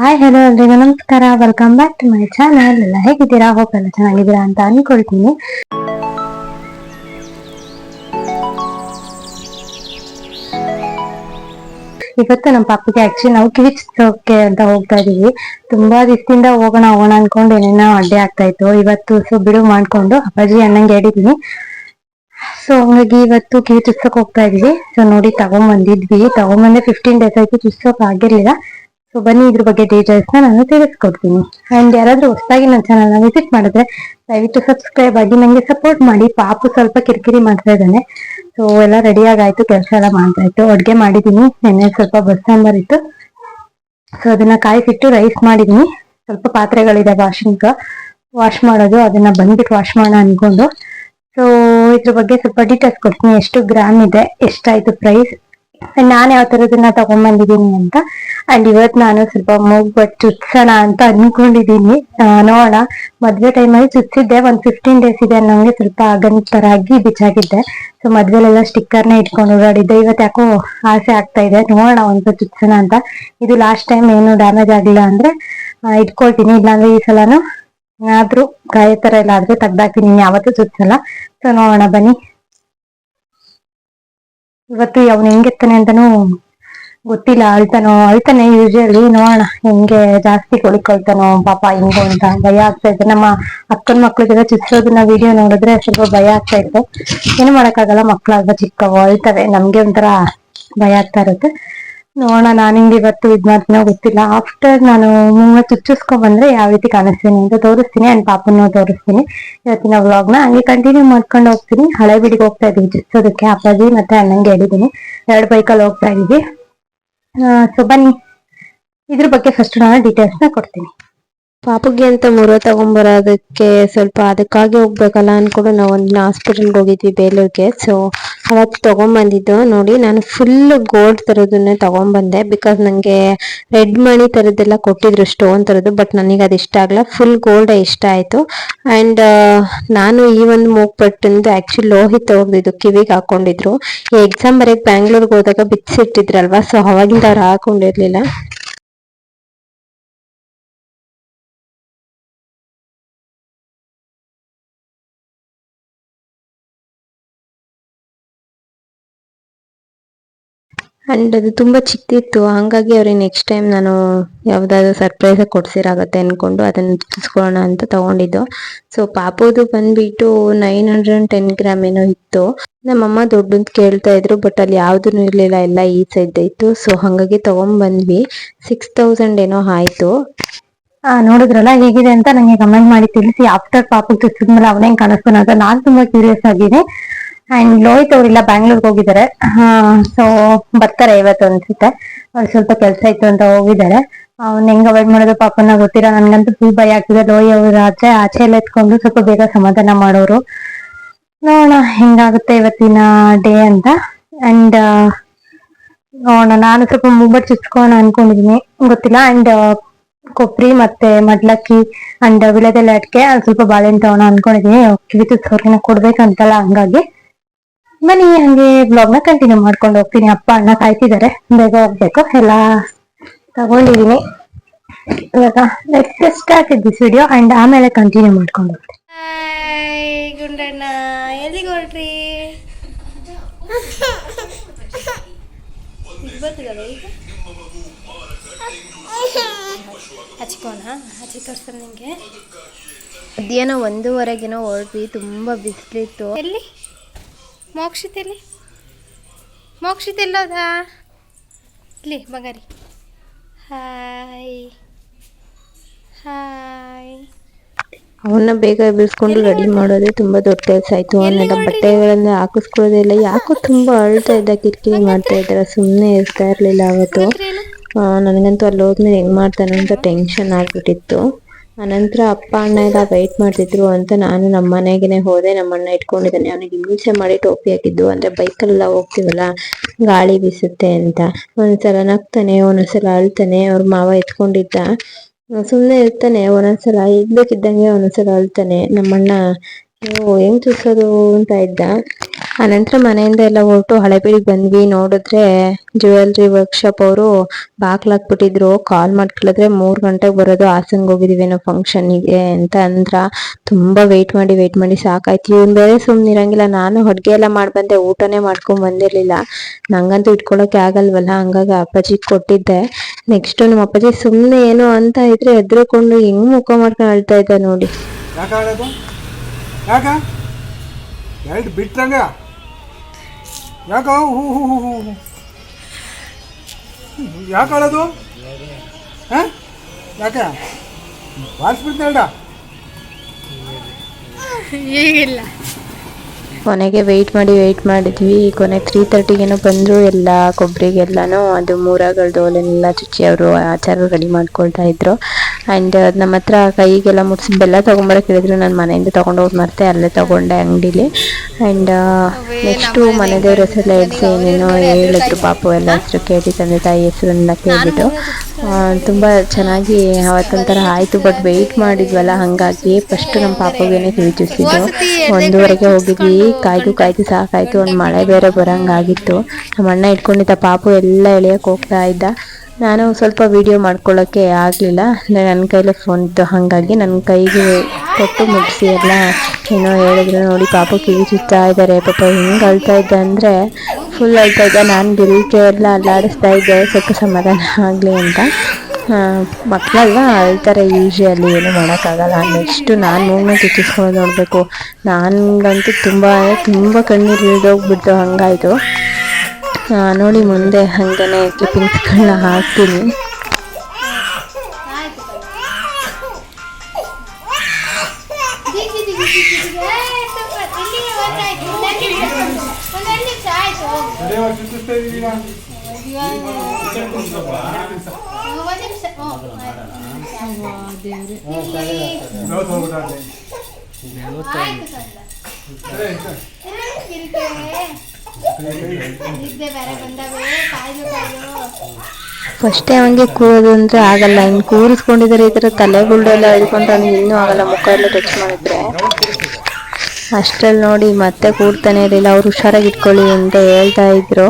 Hi hello ಎಲ್ರಿಗೂ ನಮಸ್ಕಾರ. Welcome back to my channel ಎಲ್ಲ ಹೇಗಿದ್ದೀರಾ? ಹೋಪ್ ಎಲ್ಲ ಚೆನ್ನಾಗಿದ್ದೀರಾ ಅಂತ ಅನ್ಕೊಳ್ತೀನಿ. ಇವತ್ತು ನಮ್ಮ ಪಾಪಿಗೆ ಆಕ್ಚುಲಿ ನಾವು ಕಿವಿ ಚಿತ್ರಕ್ಕೆ ಅಂತ ಹೋಗ್ತಾ ಇದೀವಿ. ತುಂಬಾ ದಿವಸದಿಂದ ಹೋಗೋಣ ಹೋಗೋಣ ಅನ್ಕೊಂಡು ಏನೇನೋ ಅಡ್ಡೆ ಆಗ್ತಾ ಇತ್ತು. ಇವತ್ತು ಸೊ ಬಿಡು ಮಾಡ್ಕೊಂಡು ಅಪ್ಪಾಜಿ ಅಣ್ಣಂಗೆ ಹೇಳಿದೀನಿ. ಸೊ ಹಂಗಾಗಿ ಇವತ್ತು ಕಿವಿ ಚುಚ್ಚಕ್ ಹೋಗ್ತಾ ಇದೀವಿ. ಸೊ ನೋಡಿ ತಗೊಂಬಂದಿದ್ವಿ. ತಗೊಂಬಂದೆ ಫಿಫ್ಟೀನ್ ಡೇಸ್ ಆಯ್ತು, ಚುಚ್ಚೋಕ್ ಆಗಿರ್ಲಿಲ್ಲ. ಸೊ ಬನ್ನಿ ಇದ್ರ ಬಗ್ಗೆ ಡೀಟೇಲ್ಸ್ನ ನಾನು ತಿಳಿಸ್ಕೊಡ್ತೀನಿ. ಅಂಡ್ ಯಾರಾದ್ರೂ ಹೊಸದಾಗಿ ನನ್ನ ಚಾನಲ್ನ ವಿಸಿಟ್ ಮಾಡಿದ್ರೆ ದಯವಿಟ್ಟು ಸಬ್ಸ್ಕ್ರೈಬ್ ಆಗಿ ನಂಗೆ ಸಪೋರ್ಟ್ ಮಾಡಿ. ಪಾಪು ಸ್ವಲ್ಪ ಕಿರಿಕಿರಿ ಮಾಡ್ತಾ ಇದ್ದಾನೆ. ಸೊ ಎಲ್ಲ ರೆಡಿ ಆಗಾಯ್ತು, ಕೆಲಸ ಎಲ್ಲ ಮಾಡ್ತಾ ಇತ್ತು ಅಡ್ಗೆ ಮಾಡಿದೀನಿ ನೆನ್ನೆ ಸ್ವಲ್ಪ ಬಸ್ ಸಾಂಬಾರ್ ಇತ್ತು. ಸೊ ಅದನ್ನ ಕಾಯಿಸಿಟ್ಟು ರೈಸ್ ಮಾಡಿದೀನಿ ಸ್ವಲ್ಪ ಪಾತ್ರೆಗಳಿದೆ ವಾಷಿಂಗ್ ವಾಶ್ ಮಾಡೋದು, ಅದನ್ನ ಬಂದ್ಬಿಟ್ಟು ವಾಶ್ ಮಾಡೋಣ ಅನ್ಕೊಂಡು. ಸೊ ಇದ್ರ ಬಗ್ಗೆ ಸ್ವಲ್ಪ ಡೀಟೇಲ್ಸ್ ಕೊಡ್ತೀನಿ. ಎಷ್ಟು ಗ್ರಾಮ್ ಇದೆ, ಎಷ್ಟಾಯ್ತು ಪ್ರೈಸ್ ನಾನ್ ಯಾವ ತರದನ್ನ ತಗೊಂಡ್ಬಂದಿದೀನಿ ಅಂತ. ಅಂಡ್ ಇವತ್ ನಾನು ಸ್ವಲ್ಪ ಮೂಗ್ ಬಟ್ ಚುಚ್ಚೋಣ ಅಂತ ಅನ್ಕೊಂಡಿದೀನಿ. ನೋಡೋಣ. ಮದ್ವೆ ಟೈಮಲ್ಲಿ ಚುಚ್ಚಿದ್ದೆ. ಒಂದ್ ಫಿಫ್ಟೀನ್ ಡೇಸ್ ಇದೆ ಅನ್ನೋಂಗೆ ಸ್ವಲ್ಪ ಆಗನ್ ತರ ಆಗಿ ಬಿಚ್ಚಾಗಿದ್ದೆ. ಸೊ ಮದ್ವೆಲೆಲ್ಲ ಸ್ಟಿಕ್ಕರ್ನ ಇಟ್ಕೊಂಡು ಓಡಾಡಿದ್ದೆ. ಇವತ್ತು ಯಾಕೋ ಆಸೆ ಆಗ್ತಾ ಇದೆ. ನೋಡೋಣ ಒಂದ್ ಚುಚ್ಚೋಣ ಅಂತ. ಇದು ಲಾಸ್ಟ್ ಟೈಮ್ ಏನು ಡ್ಯಾಮೇಜ್ ಆಗಿಲ್ಲ ಅಂದ್ರೆ ಇಟ್ಕೊಳ್ತೀನಿ. ಇಲ್ಲಾಂದ್ರೆ ಈ ಸಲಾನು ಆದ್ರೂ ಗಾಯ ತರ ಎಲ್ಲ ಆದ್ರೆ ತೆಗ್ದಾಕ್ತೀನಿ. ಯಾವತ್ತೂ ಚುಚ್ಚಲ್ಲ. ಸೊ ನೋಡೋಣ ಬನ್ನಿ. ಇವತ್ತು ಅವನು ಹೆಂಗಿರ್ತಾನೆ ಅಂತಾನೂ ಗೊತ್ತಿಲ್ಲ. ಅಳ್ತಾನೋ, ಅಳ್ತಾನೆ ಯೂಶಲಿ ನೋಡೋಣ ಹೆಂಗೆ ಜಾಸ್ತಿ ಕೊಳಿಕೊಳ್ತಾನೋ ಪಾಪ ಹಿಂಗು ಅಂತ ಭಯ ಆಗ್ತಾ ಇದೆ ನಮ್ಮ ಅಕ್ಕನ ಮಕ್ಳಿಗೆಲ್ಲ ಚುಚ್ಚೋದನ್ನ ವಿಡಿಯೋ ನೋಡಿದ್ರೆ ಸ್ವಲ್ಪ ಭಯ ಆಗ್ತಾ ಇತ್ತು. ಏನು ಮಾಡಕ್ಕಾಗಲ್ಲ, ಮಕ್ಳಾಗ ಚಿಕ್ಕವು, ಅಳ್ತವೆ. ನಮ್ಗೆ ಒಂಥರ ಭಯ ಆಗ್ತಾ ಇರುತ್ತೆ. ನೋಡೋಣ, ನಾನು ಹಿಂಗೆ ಇವತ್ತು ಇದ್ ಮಾಡ್ತೀನೋ ಗೊತ್ತಿಲ್ಲ. ಆಫ್ಟರ್ ನಾನು ಮೂವ ಚುಚ್ಚಿಸ್ಕೊಂಡ್ ಬಂದ್ರೆ ಯಾವ ರೀತಿ ಕಾಣಿಸ್ತೀನಿ ಅಂತ ತೋರಿಸ್ತೀನಿ. ಅಂಡ್ ಪಾಪನೂ ತೋರಿಸ್ತೀನಿ. ಇವತ್ತಿನ ವ್ಲಾಗ್ನ ಹಂಗೆ ಕಂಟಿನ್ಯೂ ಮಾಡ್ಕೊಂಡು ಹೋಗ್ತೀನಿ. ಹಳೆ ಬಿಡಿಗೆ ಹೋಗ್ತಾ ಇದೀವಿ ಚುಚ್ಚೋದಕ್ಕೆ ಅಪ್ಪಾಜಿ ಮತ್ತೆ ಅಣ್ಣಂಗೆ ಹೇಳಿದೀನಿ ಎರಡು ಬೈಕಲ್ಲಿ ಹೋಗ್ತಾ ಇದೀವಿ ಸೊ ಬನ್ನಿ. ಇದ್ರ ಬಗ್ಗೆ ಫಸ್ಟ್ ನಾನು ಡೀಟೇಲ್ಸ್ನ ಕೊಡ್ತೀನಿ. ಪಾಪಗೆ ಅಂತ ಮುರ ತಗೊಂಬರೋದಕ್ಕೆ ಸ್ವಲ್ಪ ಅದಕ್ಕಾಗಿ ಹೋಗ್ಬೇಕಲ್ಲ ಅನ್ಕೊಂಡು ನಾವು ಒಂದು ಹಾಸ್ಪಿಟಲ್ಗೆ ಹೋಗಿದ್ವಿ ಬೇಲೂರ್ಗೆ. ಸೊ ಅವತ್ತು ತೊಗೊಂಬಂದಿದ್ದು ನೋಡಿ ನಾನು ಫುಲ್ ಗೋಲ್ಡ್ ತರೋದನ್ನೇ ತೊಗೊಂಬಂದೆ ಬಿಕಾಸ್ ನನಗೆ ರೆಡ್ ಮಣಿ ಥರದ್ದೆಲ್ಲ ಕೊಟ್ಟಿದ್ರು ಸ್ಟೋನ್ ಥರದ್ದು ಬಟ್ ನನಗೆ ಅದು ಇಷ್ಟ ಆಗಲ್ಲ ಫುಲ್ ಗೋಲ್ಡ್ ಇಷ್ಟ ಆಯಿತು. ಆ್ಯಂಡ್ ನಾನು ಈ ಒಂದು ಮೂಗ್ಪಟ್ಟಿಂದು ಆ್ಯಕ್ಚುಲಿ ಲೋಹಿತ್ ತಗೊಂಡಿದ್ದು ಕಿವಿಗೆ ಹಾಕೊಂಡಿದ್ರು. ಈ ಎಕ್ಸಾಮ್ ಬರೆಯೋಕ್ಕೆ ಬ್ಯಾಂಗ್ಳೂರ್ಗೆ ಹೋದಾಗ ಬಿಚ್ಚಿಟ್ಟಿದ್ರಲ್ವಾ ಸೊ ಅವಾಗಿಂದ ಅವ್ರು ಹಾಕೊಂಡಿರ್ಲಿಲ್ಲ. ಅಂಡ್ ಅದು ತುಂಬಾ ಚಿಕ್ಕಿತ್ತು ಹಂಗಾಗಿ ಅವ್ರಿಗೆ ನೆಕ್ಸ್ಟ್ ಟೈಮ್ ನಾನು ಯಾವ್ದಾದ್ರು ಸರ್ಪ್ರೈಸ್ ಕೊಡ್ಸಿರಾಗತ್ತೆ ಅನ್ಕೊಂಡು ಅದನ್ನ ತಿಳ್ಸ್ಕೊಳ್ಳೋಣ ಅಂತ ತಗೊಂಡಿದ್ದು. ಸೊ ಪಾಪುದು ಬಂದ್ಬಿಟ್ಟು ನೈನ್ ಹಂಡ್ರೆಡ್ ಟೆನ್ ಗ್ರಾಮ್ ಏನೋ ಇತ್ತು. ನಮ್ಮಮ್ಮ ದೊಡ್ಡದ್ ಕೇಳ್ತಾ ಇದ್ರು ಬಟ್ ಅಲ್ಲಿ ಯಾವ್ದು ಇರ್ಲಿಲ್ಲ. ಎಲ್ಲ ಈ ಸೈಡ್ ಇತ್ತು. ಸೊ ಹಂಗಾಗಿ ತಗೊಂಡ್ ಬಂದ್ವಿ ಸಿಕ್ಸ್ ತೌಸಂಡ್ ಏನೋ ಆಯ್ತು. ಆ, ನೋಡಿದ್ರಲ್ಲ, ಹೇಗಿದೆ ಅಂತ ನಂಗೆ ಕಮೆಂಟ್ ಮಾಡಿ ತಿಳಿಸಿ. ಆಫ್ಟರ್ ಪಾಪು ಮೇಲೆ ಅವನೇ ಕಾಣಿಸ್ತಾನ ಅಂತ ನಾನ್ ತುಂಬಾ ಕ್ಯೂರಿಯಸ್ ಆಗಿದೆ ಅಂಡ್ ಲೋಹಿತ್ ಅವ್ರಿಲ್ಲ ಬ್ಯಾಂಗ್ಳೂರ್ಗೆ ಹೋಗಿದ್ದಾರೆ. ಸೊ ಬರ್ತಾರೆ ಇವತ್ತು ಅನ್ಸುತ್ತೆ. ಅವ್ರು ಸ್ವಲ್ಪ ಕೆಲಸ ಇತ್ತು ಅಂತ ಹೋಗಿದ್ದಾರೆ. ಅವ್ನ ಹೆಂಗ್ ಅವಾಯ್ಡ್ ಮಾಡೋದು ಪಾಪನ ಗೊತ್ತಿಲ್ಲ. ನನ್ಗಂತೂ ಫುಲ್ ಭಯ ಆಗ್ತಿದೆ. ಲೋಹಿ ಅವ್ರ ಆಚೆ ಆಚೆ ಎಲ್ಲ ಎತ್ಕೊಂಡು ಸ್ವಲ್ಪ ಬೇಗ ಸಮಾಧಾನ ಮಾಡೋರು. ನೋಡೋಣ ಹೆಂಗಾಗುತ್ತೆ ಇವತ್ತಿನ ಡೇ ಅಂತ. ಅಂಡ್ ನೋಡೋಣ. ನಾನು ಸ್ವಲ್ಪ ಮುಂಬರ್ ಚುಚ್ಕೋಣ ಅನ್ಕೊಂಡಿದೀನಿ. ಗೊತ್ತಿಲ್ಲ. ಅಂಡ್ ಕೊಬ್ಬರಿ ಮತ್ತೆ ಮಡ್ಲಕ್ಕಿ ಅಂಡ್ ವಿಳದೆಲ್ಲ ಅಟ್ಕೆ ಸ್ವಲ್ಪ ಬಾಳೆಹಣ್ಣು ತಗೋಣ ಅನ್ಕೊಂಡಿದೀನಿ. ಕಿವಿ ಚುಚ್ಚೋರ್ಗಿನ ಕೊಡ್ಬೇಕಂತಲ್ಲ ಹಂಗಾಗಿ. ಬನ್ನಿ ಹಂಗೆ ಬ್ಲಾಗ್ನ ಕಂಟಿನ್ಯೂ ಮಾಡ್ಕೊಂಡು ಹೋಗ್ತೀನಿ. ಅಪ್ಪ ಅಣ್ಣ ಕಾಯ್ತಿದ್ದಾರೆ ಬೇಗ ಹೋಗ್ಬೇಕು. ಎಲ್ಲ ತಗೊಂಡಿದೀನಿ. ಇವಾಗ next start this video and ಆಮೇಲೆ ಕಂಟಿನ್ಯೂ ಮಾಡ್ಕೊಂಡು ಹೋಗ್ತೀನಿ. ಹಾಯ್ ಗುಂಡಣ್ಣ. ಎಲ್ಲಿಗೆ ಹೊರಟ್ರಿ? ಹಚ್ಕೋಣ ಹಚ್ಚಿ ತೋರಿಸ್ತಾನೆ ನಿಮಗೆ ಮಧ್ಯಾಹ್ನ ಒಂದೂವರೆಗೇನೋ ಹೊರಟ್ವಿ. ತುಂಬ ಬಿಸಿಲಿತ್ತು. ಎಲ್ಲಿ? ಮೋಕ್ಷಿತ್ ಎಲ್ಲಿ ಮೋಕ್ಷಿತ್ ಎಲ್ಲೋದ ಇಲ್ಲಿ ಬಂಗಾರಿ. ಹಾಯ್. ಹಾಯ್. ಅವನ್ನ ಬೇಗ ಬಿಡಿಸ್ಕೊಂಡು ರೆಡಿ ಮಾಡೋದೇ ತುಂಬಾ ದೊಡ್ಡ ಕೆಲಸ ಆಯ್ತು. ಅವನ್ನೆಲ್ಲ ಬಟ್ಟೆಗಳನ್ನ ಹಾಕಿಸ್ಕೊಳ್ಳೋದೆಲ್ಲ ಯಾಕೋ ತುಂಬಾ ಅಳ್ತಾ ಇದ್ದ ಕಿರಿಕಿರಿ ಮಾಡ್ತಾ ಇದ್ದಾರೆ ಸುಮ್ಮನೆ ಇರ್ತಾ ಇರ್ಲಿಲ್ಲ ಅವತ್ತು. ನನಗಂತೂ ಅಲ್ಲಿ ಹೋದ್ಮೇಲೆ ಹೆಂಗ್ ಮಾಡ್ತಾನೆ ಅಂತ ಟೆನ್ಷನ್ ಆಗ್ಬಿಟ್ಟಿತ್ತು. ಅನಂತರ ಅಪ್ಪ ಅಣ್ಣ ಎಲ್ಲ ವೆಯ್ಟ್ ಮಾಡ್ತಿದ್ರು ಅಂತ ನಾನು ನಮ್ಮ ಮನೆಗೆನೆ ಹೋದೆ. ನಮ್ಮ ಅಣ್ಣ ಇಟ್ಕೊಂಡಿದ್ದಾನೆ. ಅವನಿಗೆ ಹಿಂಸೆ ಮಾಡಿ ಟೋಪಿ ಹಾಕಿದ್ದು. ಅಂದ್ರೆ ಬೈಕಲ್ಲೆಲ್ಲ ಹೋಗ್ತೀವಲ್ಲ? ಗಾಳಿ ಬೀಸುತ್ತೆ ಅಂತ. ಒಂದ್ಸಲ ನಗ್ತಾನೆ ಒಂದೊಂದ್ಸಲ ಅಳ್ತಾನೆ. ಅವ್ರ ಮಾವ ಎತ್ಕೊಂಡಿದ್ದ. ಸುಮ್ಮನೆ ಇರ್ತಾನೆ. ಒಂದೊಂದ್ಸಲ ಇದ್ದಕ್ಕಿದ್ದಂಗೆ ಒಂದೊಂದ್ಸಲ ಅಳ್ತಾನೆ. ನಮ್ಮಣ್ಣ ಹೆಂಗ್ ಚೂಸೋದು ಅಂತ ಇದ್ದ. ಆನಂತರ ಮನೆಯಿಂದ ಎಲ್ಲ ಹೊರಟು ಹಳೆಬೀಡಿಗೆ ಬಂದ್ವಿ. ನೋಡಿದ್ರೆ ಜ್ಯುವೆಲ್ರಿ ವರ್ಕ್ಶಾಪ್ ಅವರು ಬಾಗ್ಲಾಕ್ಬಿಟ್ಟಿದ್ರು ಕಾಲ್ ಮಾಡ್ಕೊಳ್ಳಿದ್ರೆ ಮೂರು ಗಂಟೆಗೆ ಬರೋದು ಹಾಸನ್ಗೆ ಹೋಗಿದೀವಿ ನಾವು ಫಂಕ್ಷನ್ಗೆ ಅಂತ ಅಂದ್ರ ತುಂಬಾ ವೆಯ್ಟ್ ಮಾಡಿ ವೆಯ್ಟ್ ಮಾಡಿ ಸಾಕಾಯ್ತು. ಇವನ್ ಬೇರೆ ಸುಮ್ನಿರಂಗಿಲ್ಲ ನಾನು ಅಡ್ಗೆ ಎಲ್ಲ ಮಾಡಿ ಬಂದೆ. ಊಟನೇ ಮಾಡ್ಕೊಂಡ್ ಬಂದಿರ್ಲಿಲ್ಲ. ನಂಗಂತೂ ಇಟ್ಕೊಳಕ್ಕೆ ಆಗಲ್ವಲ್ಲ? ಹಂಗಾಗಿ ಅಪ್ಪಾಜಿ ಕೊಟ್ಟಿದ್ದೆ. ನೆಕ್ಸ್ಟ್ ನಮ್ಮ ಅಪ್ಪಾಜಿ ಸುಮ್ನೆ ಏನೋ ಅಂತ ಇದ್ರೆ ಎದ್ರುಕೊಂಡು ಹೆಂಗ್ ಮುಖ ಮಾಡ್ಕೊಂಡು ಅಳ್ತಾ ಇದ್ದ ನೋಡಿ. ಎರಡು ಬಿಟ್ರಂಗ? ಯಾಕ? ಹೂ ಹೂ ಹೂ ಹೂ. ಹೂ ಯಾಕೆ ಅಳೋದು ಹಾಂ? ಯಾಕೆ? ಈಗಿಲ್ಲ. ಕೊನೆಗೆ ವೆಯ್ಟ್ ಮಾಡಿ ವೆಯ್ಟ್ ಮಾಡಿದ್ವಿ. ಕೊನೆ ತ್ರೀ ತರ್ಟಿಗೇನೋ ಬಂದ್ರು ಎಲ್ಲ ಕೊಬ್ಬರಿಗೆಲ್ಲನೂ. ಅದು ಮೂರಗಳದ್ದು ಅಲ್ಲೆಲ್ಲ ಚುಚ್ಚಿ ಅವರು ಆಚಾರ ರೆಡಿ ಮಾಡ್ಕೊಳ್ತಾ ಇದ್ರು. ಆ್ಯಂಡ್ ನಮ್ಮ ಹತ್ರ ಕೈಗೆಲ್ಲ ಮುಟ್ಸಿ ಬೆಲ್ಲ ತೊಗೊಂಬರಕ್ಕೆ ಹೇಳಿದ್ರು. ನಾನು ಮನೆಯಿಂದ ತೊಗೊಂಡೋಗಿ ಮತ್ತೆ ಅಲ್ಲೇ ತೊಗೊಂಡೆ ಅಂಗಡಿಲಿ. ಆ್ಯಂಡ್ ನೆಕ್ಸ್ಟು ಮನೆ ದೇವ್ರ ಹೆಸರೆಲ್ಲ ಇಡಿಸಿ ಏನೇನೋ ಹೇಳಿದ್ರು ಪಾಪು ಎಲ್ಲ ಹೆಸರು ಕೇಳಿ ತಂದೆ ತಾಯಿ ಹೆಸರನ್ನೆಲ್ಲ ಕೇಳಿಬಿಟ್ಟು. ತುಂಬ ಚೆನ್ನಾಗಿ ಅವತ್ತೊಂಥರ ಆಯಿತು ಬಟ್ ವೆಯ್ಟ್ ಮಾಡಿದ್ವಲ್ಲ, ಹಾಗಾಗಿ ಫಸ್ಟ್ ನಮ್ಮ ಪಾಪಗೇನೆ ತಿಳಿಸಿದ್ದು ಒಂದೂವರೆಗೆ ಹೋಗಿದ್ವಿ, ಕಾಯ್ದು ಕಾಯ್ದು ಸಾಕಾಯ್ತು, ಒಂದು ಮಳೆ ಬೇರೆ ಬರೋಂಗಾಗಿತ್ತು. ನಮ್ಮ ಅಣ್ಣ ಇಟ್ಕೊಂಡಿದ್ದ ಪಾಪು ಎಲ್ಲ ಎಳೆಯಕ್ಕೆ ಹೋಗ್ತಾ ಇದ್ದ. ನಾನು ಸ್ವಲ್ಪ ವಿಡಿಯೋ ಮಾಡ್ಕೊಳ್ಳೋಕ್ಕೆ ಆಗಲಿಲ್ಲ. ನನ್ನ ಕೈಲೇ ಫೋನ್ ಇತ್ತು ಹಾಗಾಗಿ ನನ್ನ ಕೈಗೆ ಕೊಟ್ಟು ಮುಗಿಸಿ ಎಲ್ಲ ಏನೋ ಹೇಳಿದ್ರು ನೋಡಿ. ಪಾಪ ಕಿವಿ ಚುಚ್ತಾ ಇದ್ದಾರೆ ಪಾಪ ಹೆಂಗೆ ಅಳ್ತಾ ಇದ್ದೆ ಅಂದರೆ ಫುಲ್ ಅಳ್ತಾ ಇದ್ದೆ. ನಾನು ಗಿಲ್ಕೆ ಎಲ್ಲ ಅಲ್ಲಾಡಿಸ್ತಾ ಇದ್ದೆ. ಸ್ವಲ್ಪ ಸಮಾಧಾನ ಆಗಲಿ ಅಂತ. ಮಕ್ಕಳೆಲ್ಲ ಅಳ್ತಾರೆ ಯೂಶಲಿ ಏನು ಮಾಡೋಕ್ಕಾಗಲ್ಲ. ನೆಕ್ಸ್ಟು ನಾನು ಮೂಗ್ನ ಚುಚ್ಚಿಸ್ಕೊಂಡು ನೋಡಬೇಕು. ನನಗಂತೂ ತುಂಬ ತುಂಬ ಕಣ್ಣೀರು ಇಳಿದೋಗ್ಬಿಡ್ತು ಹಂಗಾಯಿತು. ನೋಡಿ ಮುಂದೆ ಹಾಗೇನೆ ಕ್ಲಿಪ್ಪಿಂಗ್ಸ್ಗಳನ್ನ ಹಾಕ್ತೀನಿ. ಇದ್ದೀವಿ ಫಸ್ಟೇ ಅವನಿಗೆ ಕೂರೋದು ಅಂದರೆ ಆಗಲ್ಲ. ಇನ್ನು ಕೂರಿಸ್ಕೊಂಡಿದ್ದಾರೆ ಈ ಥರ ತಲೆಗುಳ್ಳೆಲ್ಲ ಹಿಡ್ಕೊಂಡು ಅವ್ನಿಗೆ ಇನ್ನೂ ಆಗಲ್ಲ. ಮುಖ ಎಲ್ಲ ಟಚ್ ಮಾಡಿದ್ರೆ. ಅಷ್ಟ್ರಲ್ಲಿ ನೋಡಿ ಮತ್ತೆ ಕೂಡ್ತಾನೆ ಇರಲಿಲ್ಲ. ಅವ್ರು ಹುಷಾರಾಗಿ ಇಟ್ಕೊಳ್ಳಿ ಅಂತ ಹೇಳ್ತಾ ಇದ್ರು.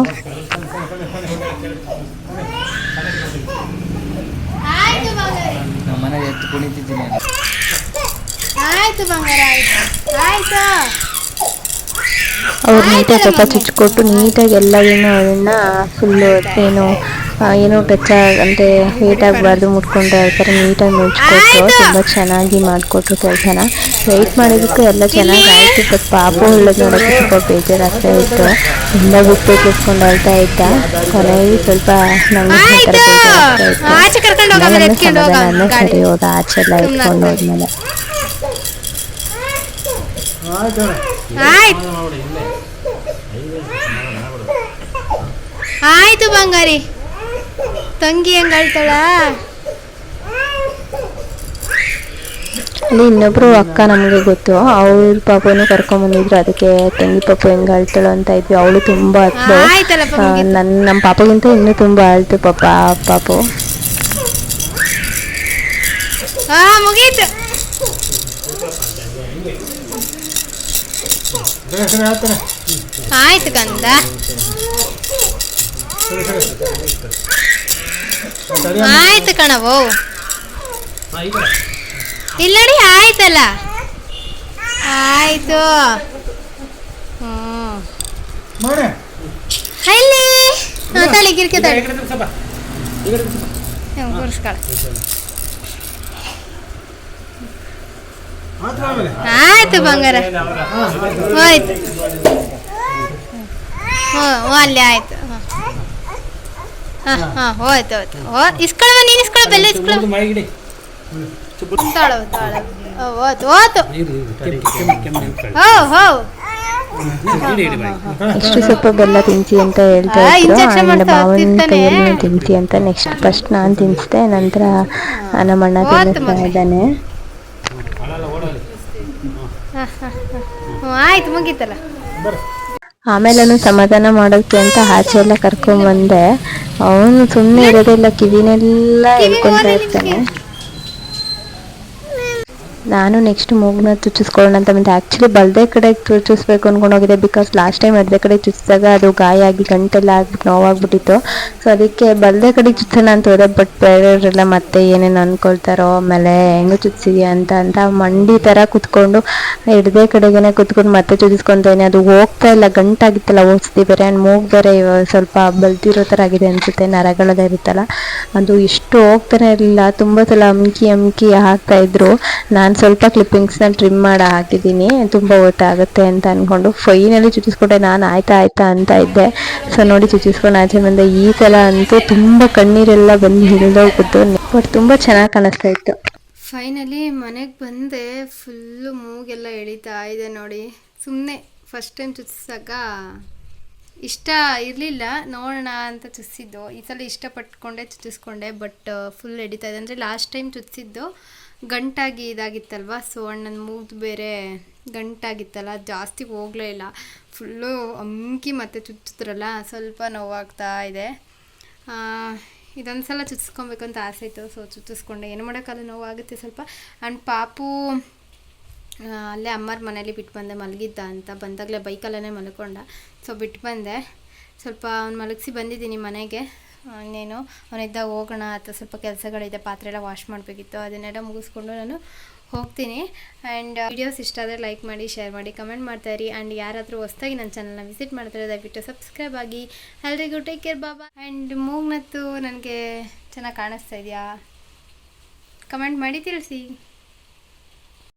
ಆಯ್ತು ಬಂಗಾರ ಆಯ್ತು. ಆಯ್ತು. ಅವ್ರು ನೀಟಾಗಿ ಸ್ವಲ್ಪ ಚುಚ್ಚಿಕೊಟ್ಟು ನೀಟಾಗಿ ಎಲ್ಲದನ್ನು ಅದನ್ನ ಫುಲ್ಲು ಏನು ಏನೋ ಏನು ಟಚ್ ಅಂದರೆ ಹೇಟ್ ಆಗಬಾರ್ದು ಮುಟ್ಕೊಂಡ್ರೆ ಆ ಥರ ನೀಟಾಗಿ ಮುಚ್ಚಿಕೊಟ್ಟು ತುಂಬ ಚೆನ್ನಾಗಿ ಮಾಡಿಕೊಟ್ರು ಕೆಲಸನ. ವೆಯ್ಟ್ ಮಾಡಿದ್ದಕ್ಕೂ ಎಲ್ಲ ಚೆನ್ನಾಗಿ ಆಯಿತು. ಬಟ್ ಪಾಪ ಒಳ್ಳೆ ನೋಡೋಕ್ಕೆ ಸ್ವಲ್ಪ ಬೇಜಾರಾಗ್ತಾ ಇತ್ತು. ಎಲ್ಲ ಬಿಟ್ಟು ಕೂತ್ಕೊಂಡು ಅಳ್ತಾ ಇದ್ದ. ಕೊನೆಗೆ ಸ್ವಲ್ಪ ನಂಗೆ ಒಂಥರ ಬೇಜಾರಾಗ್ತಾ ಇತ್ತು. ಅನ್ನ ಸರಿ ಹೋದ. ಆಚೆ ಎಲ್ಲ ಇಟ್ಕೊಂಡು ಹೋದ್ಮೇಲೆ. ಆಯ್ತು. ಆಯ್ತು ಬಂಗಾರಿ. ತಂಗಿ ಹೆಂಗ್ ಅಳ್ತಾಳ ಅಲ್ಲಿ ಇನ್ನೊಬ್ರು ಅಕ್ಕ ನಮಗೆ ಗೊತ್ತು. ಅವ್ರ ಪಾಪನು ಕರ್ಕೊಂಡ್ ಬಂದಿದ್ರು. ಅದಕ್ಕೆ ತಂಗಿ ಪಾಪು ಹೆಂಗ ಅಳ್ತಾಳು ಅಂತ ಇದ್ವಿ. ಅವಳು ತುಂಬಾ ಅತ್ತು ನನ್ನ ನಮ್ಮ ಪಾಪಗಿಂತ ಇನ್ನೂ ತುಂಬಾ ಅಳ್ತು ಪಾಪ ಪಾಪು. ಹಾ ಮುಗೀತು. ಆಯ್ತು ಕಂದ ಆಯ್ತು ಕಣವು ಇಲ್ಲಡಿ ಆಯ್ತಲ್ಲ. ಆಯ್ತು. ಹ್ಮ್. ಮಾಡಿ ಅಲ್ಲಿ. ಹಾ, ತಳಿ ಗಿರ್ಕೆ ತಳಿ. ಕೂರಿಸ್ಕೊಳ. ಆಯ್ತು ಬಂಗಾರ. ಹೋಯ್ತು. ಹ್ಞೂ ಅಲ್ಲಿ ಆಯ್ತು. ಹಾಂ ಹಾಂ. ಹೋಯ್ತು ಹೋಯ್ತು. ಹೋ ಇಸ್ಕೊಳವ ನೀನು ಇಸ್ಕೊಳ ಬೆಲ್ಲ ಇಸ್ಕೊಳ ತಾಳು ತಾಳು. ಹೋಯ್ತು ಹೋಯ್ತು. ಹೋ ಹೋ. ಎಷ್ಟು ಸ್ವಲ್ಪ ಬೆಲ್ಲ ತಿನ್ಸಿ ಅಂತ ಹೇಳ್ತಾ ಇದ್ರು ಆಮೇಲೆ ಮಾಡ್ತಾ ಮಾವನ ಹೋಗ್ತಿರ್ತಾನೆ. ಕೈಯಲ್ಲಿ ತಿನ್ಸಿ ಅಂತ ನೆಕ್ಸ್ಟ್ ಫಸ್ಟ್ ನಾನು ತಿನ್ನಿಸ್ದೆ ನಂತರ ನಮ್ಮ ಅಣ್ಣ ತಿನ್ನಿಸ್ತಾ. ಇದ್ದಾನೆ. ಹಾಂ ಹಾಂ ಹ್ಞೂ ಆಯ್ತು ಮುಗೀತಲ್ಲ. ಆಮೇಲೆ ಸಮಾಧಾನ ಮಾಡೋಕೆ ಅಂತ ಆಚೆ ಎಲ್ಲ ಕರ್ಕೊಂಡ್ ಬಂದೆ ಅವನು ಸುಮ್ಮನೆ ಇರೋದಿಲ್ಲ ಕಿವಿನೆಲ್ಲ ಕಿವಿ ಹೇಳ್ಕೊಂತ ಇರ್ತಾನೆ. ನಾನು ನೆಕ್ಸ್ಟ್ ಮೂಗ್ನ ಚುಚ್ಚಿಸ್ಕೊಳ್ಳೋಣ ಅಂತ ಮತ್ತೆ ಆ್ಯಕ್ಚುಲಿ ಬಲದೇ ಕಡೆ ಚುಚ್ಚಿಸ್ಬೇಕು ಅಂದ್ಕೊಂಡು ಹೋಗಿದೆ ಬಿಕಾಸ್ ಲಾಸ್ಟ್ ಟೈಮ್ ಎಡದೇ ಕಡೆ ಚುಚ್ಚಿದಾಗ ಅದು ಗಾಯ ಆಗಿ, ಗಂಟೆಲ್ಲ ಆಗ್ಬಿಟ್ಟು ನೋವಾಗ್ಬಿಟ್ಟಿತ್ತು. ಸೊ ಅದಕ್ಕೆ ಬಲದೇ ಕಡೆ ಚುಚ್ಚೋಣ ಅಂತ ಹೋದೆ ಬಟ್ ಬೇರೆಯವರೆಲ್ಲ ಮತ್ತೆ ಏನೇನು ಅಂದ್ಕೊಳ್ತಾರೋ ಆಮೇಲೆ ಹೆಂಗೆ ಚುಚ್ಚಿದ್ಯಾ ಅಂತ ಅಂತ ಮಂಡಿ ಥರ ಕುತ್ಕೊಂಡು ಎಡದೇ ಕಡೆಗೇನೆ ಕುತ್ಕೊಂಡು ಮತ್ತೆ ಚುಚ್ಚಿಸ್ಕೊಂತೇನೆ ಅದು ಹೋಗ್ತಾ ಇಲ್ಲ, ಗಂಟಾಗಿತ್ತಲ್ಲ ಓಡಿಸ್ತಿ ಬೇರೆ ಆ್ಯಂಡ್ ಮೂಗ್ ಬೇರೆ ಸ್ವಲ್ಪ ಬಲ್ತಿರೋ ಥರ ಆಗಿದೆ ಅನಿಸುತ್ತೆ ನರಗಳೆಲ್ಲ ಇರುತ್ತಲ್ಲ. ಅದು ಇಷ್ಟು ಹೋಗ್ತಾನೆ ಇರಲಿಲ್ಲ, ತುಂಬ ಸಲ ಅಮ್ಕಿ ಅಮ್ಕಿ ಹಾಕ್ತಾ ಇದ್ರು. ನಾನು ಸ್ವಲ್ಪ ಕ್ಲಿಪ್ಪಿಂಗ್ಸ್ನ ಟ್ರಿಮ್ ಮಾಡಿ ಹಾಕಿದ್ದೀನಿ, ತುಂಬ ಆಗುತ್ತೆ ಅಂತ ಅಂದ್ಕೊಂಡು ಫೈನಲಿ ಚುಚ್ಚಿಸ್ಕೊಂಡೆ, ನಾನು ಆಯ್ತಾ ಆಯ್ತಾ ಅಂತ ಇದ್ದೆ. ಸೊ ನೋಡಿ ಚುಚ್ಚಿಸ್ಕೊಂಡು ಆಚೆ ಬಂದೆ. ಈ ಸಲ ಅಂತೂ ತುಂಬ ಕಣ್ಣೀರೆಲ್ಲ ಬಂದು ಹಿಡಿದೋಗ್ಬಿಟ್ಟು ಬಟ್ ತುಂಬ ಚೆನ್ನಾಗಿ ಕಾಣಿಸ್ತಾ ಇತ್ತು. ಫೈನಲಿ ಮನೆಗೆ ಬಂದೆ ಫುಲ್ಲು ಮೂಗೆಲ್ಲ ಎಳಿತಾ ಇದೆ ನೋಡಿ. ಸುಮ್ಮನೆ ಫಸ್ಟ್ ಟೈಮ್ ಚುಚ್ಚಿಸಾಗ ಇಷ್ಟ ಇರಲಿಲ್ಲ. ನೋಡೋಣ ಅಂತ ಚುಚ್ಚಿದ್ದು. ಈ ಸಲ ಇಷ್ಟಪಟ್ಕೊಂಡೆ, ಚುಚ್ಚಿಸ್ಕೊಂಡೆ ಬಟ್ ಫುಲ್ ಎಡಿತಾ ಇದೆ. ಅಂದರೆ ಲಾಸ್ಟ್ ಟೈಮ್ ಚುಚ್ಚಿದ್ದು ಗಂಟಾಗಿ ಇದಾಗಿತ್ತಲ್ವ? ಸೊ ಅಣ್ಣನ ಮೂಗು ಬೇರೆ ಗಂಟಾಗಿತ್ತಲ್ಲ ಜಾಸ್ತಿ ಹೋಗಲೇ ಇಲ್ಲ. ಫುಲ್ಲು ಅಮ್ಕಿ ಮತ್ತೆ ಚುಚ್ಚಿದ್ರಲ್ಲ, ಸ್ವಲ್ಪ ನೋವಾಗ್ತಾ ಇದೆ. ಇದೊಂದು ಸಲ ಚುಚ್ಚಿಸ್ಕೊಬೇಕು ಅಂತ ಆಸೆ ಇತ್ತು. ಸೊ ಚುಚ್ಚಿಸ್ಕೊಂಡೆ ಏನು ಮಾಡೋಕ್ಕಲ್ಲ ನೋವಾಗುತ್ತೆ ಸ್ವಲ್ಪ. ಆ್ಯಂಡ್ ಪಾಪು ಅಲ್ಲೇ ಅಮ್ಮರ ಮನೇಲಿ ಬಿಟ್ಟು ಬಂದೆ, ಮಲಗಿದ್ದ ಅಂತ. ಬಂದಾಗಲೇ ಬೈಕಲ್ಲೇ ಮಲ್ಕೊಂಡ. ಸೊ ಬಿಟ್ಟು ಬಂದೆ. ಸ್ವಲ್ಪ ಅವ್ನು ಮಲಗಿಸಿ ಬಂದಿದ್ದೀನಿ ಮನೆಗೆ. ಇನ್ನೇನು ಅವನಿದ್ದಾಗ ಹೋಗೋಣ ಅಥವಾ ಸ್ವಲ್ಪ ಕೆಲಸಗಳಿದೆ, ಪಾತ್ರೆ ಎಲ್ಲ ವಾಶ್ ಮಾಡಬೇಕಿತ್ತು, ಅದನ್ನೆಲ್ಲ ಮುಗಿಸ್ಕೊಂಡು ನಾನು ಹೋಗ್ತೀನಿ. ಆ್ಯಂಡ್ ವೀಡಿಯೋಸ್ ಇಷ್ಟ ಆದರೆ ಲೈಕ್ ಮಾಡಿ ಶೇರ್ ಮಾಡಿ ಕಮೆಂಟ್ ಮಾಡ್ತಾಯಿರಿ ಆ್ಯಂಡ್ ಯಾರಾದರೂ ಹೊಸ್ದಾಗಿ ನನ್ನ ಚಾನಲ್ನ ವಿಸಿಟ್ ಮಾಡ್ತಾರೆ ದಯವಿಟ್ಟು ಸಬ್ಸ್ಕ್ರೈಬ್ ಆಗಿ. ಎಲ್ರಿಗೂ ಟೇಕ್ ಕೇರ್ ಬಾಬಾ ಆ್ಯಂಡ್ ಮೂಗ್ನತ್ತು ನನಗೆ ಚೆನ್ನಾಗಿ ಕಾಣಿಸ್ತಾ ಇದೆಯಾ? ಕಮೆಂಟ್ ಮಾಡಿ ತಿಳಿಸಿ.